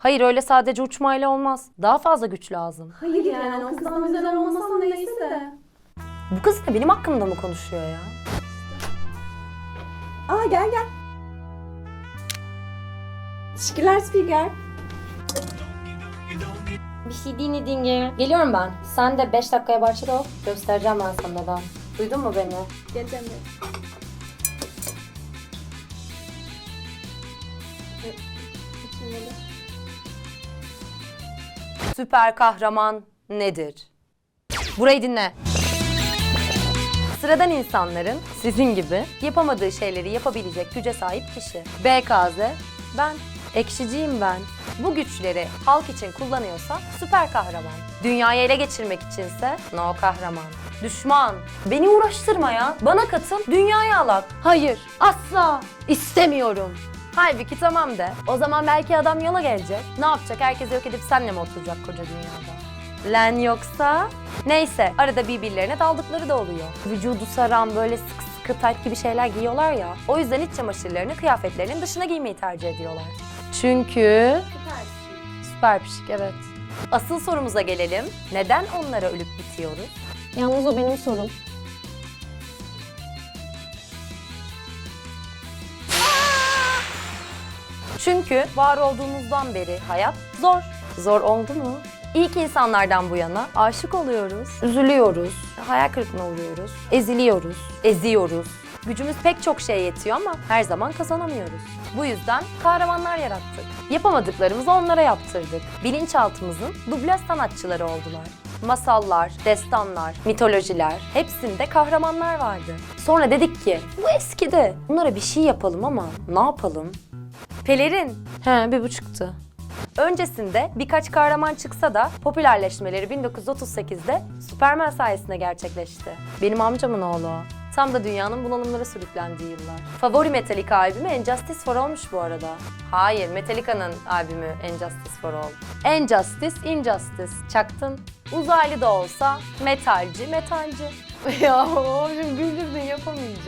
Hayır öyle sadece uçmayla olmaz. Daha fazla güç lazım. Hayır yani o kızdan güzel olmasam neyse de. Bu kız da benim hakkımda mı konuşuyor ya? Aa gel gel. Teşekkürler Spiker. Bir şey değil dinge. Geliyorum ben. Sen de 5 dakikaya başla ol. Göstereceğim ben sana da. Duydun mu beni? Geçen de. Süper kahraman nedir? Burayı dinle. Sıradan insanların sizin gibi yapamadığı şeyleri yapabilecek güce sahip kişi. BKZ ben. Ekşiciyim ben. Bu güçleri halk için kullanıyorsa süper kahraman. Dünyayı ele geçirmek içinse no kahraman. Düşman. Beni uğraştırma ya. Bana katıl, dünyayı alak. Hayır, asla. istemiyorum. Halbuki tamam de. O zaman belki adam yola gelecek. Ne yapacak? Herkesi yok edip senle mi oturacak koca dünyada? Len yoksa? Neyse arada birbirlerine daldıkları da oluyor. Vücudu saran böyle sıkı sıkı tayt gibi şeyler giyiyorlar ya. O yüzden iç çamaşırlarını kıyafetlerinin dışına giymeyi tercih ediyorlar. Çünkü... Süper pişik evet. Asıl sorumuza gelelim. Neden onlara ölüp bitiyoruz? Yalnız o benim sorum. Çünkü var olduğumuzdan beri hayat zor. Zor oldu mu? İlk insanlardan bu yana aşık oluyoruz, üzülüyoruz, hayal kırıklığına uğruyoruz, eziliyoruz, eziyoruz. Gücümüz pek çok şeye yetiyor ama her zaman kazanamıyoruz. Bu yüzden kahramanlar yarattık. Yapamadıklarımızı onlara yaptırdık. Bilinçaltımızın dublaj sanatçıları oldular. Masallar, destanlar, mitolojiler hepsinde kahramanlar vardı. Sonra dedik ki bu eskidi. Bunlara bir şey yapalım ama ne yapalım? Pelerin. He bir buçuktu. Öncesinde birkaç kahraman çıksa da popülerleşmeleri 1938'de Superman sayesinde gerçekleşti. Benim amcamın oğlu o. Tam da dünyanın bunalımlara sürüklendiği yıllar. Favori Metallica albümü Injustice for All'muş bu arada. Hayır, Metallica'nın albümü Injustice for All. Injustice, Injustice. Çaktın. Uzaylı da olsa metalci, metalci. ya şimdi güldürdün yapamayacağım.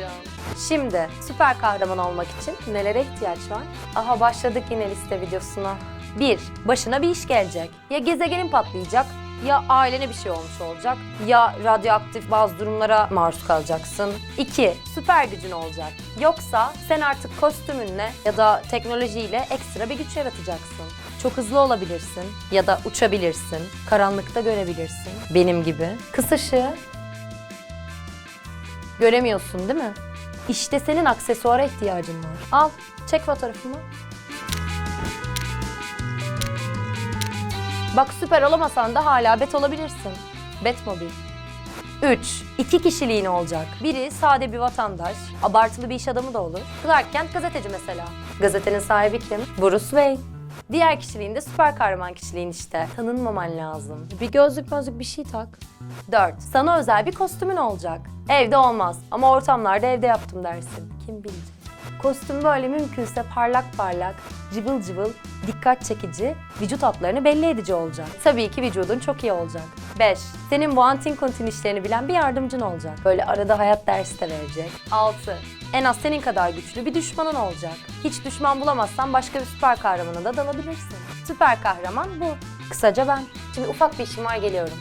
Şimdi süper kahraman olmak için nelere ihtiyaç var? Aha başladık yine liste videosuna. 1. Başına bir iş gelecek. Ya gezegenin patlayacak ya ailene bir şey olmuş olacak ya radyoaktif bazı durumlara maruz kalacaksın. 2. Süper gücün olacak. Yoksa sen artık kostümünle ya da teknolojiyle ekstra bir güç yaratacaksın. Çok hızlı olabilirsin ya da uçabilirsin. Karanlıkta görebilirsin. Benim gibi. Kız ışığı. Göremiyorsun değil mi? İşte senin aksesuara ihtiyacın var. Al, çek fotoğrafımı. Bak süper olamasan da hala bet olabilirsin. Betmobil. 3. İki kişiliğin olacak. Biri sade bir vatandaş, abartılı bir iş adamı da olur. Clark Kent gazeteci mesela. Gazetenin sahibi kim? Bruce Wayne. Diğer kişiliğin de süper kahraman kişiliğin işte. Tanınmaman lazım. Bir gözlük gözlük bir şey tak. 4. Sana özel bir kostümün olacak. Evde olmaz ama ortamlarda evde yaptım dersin. Kim bilecek? Kostüm böyle mümkünse parlak parlak, cıvıl cıvıl, dikkat çekici, vücut hatlarını belli edici olacak. Tabii ki vücudun çok iyi olacak. 5. Senin bu antin işlerini bilen bir yardımcın olacak. Böyle arada hayat dersi de verecek. 6. En az senin kadar güçlü bir düşmanın olacak. Hiç düşman bulamazsan başka bir süper kahramana da dalabilirsin. Süper kahraman bu. Kısaca ben. Şimdi ufak bir işim var geliyorum.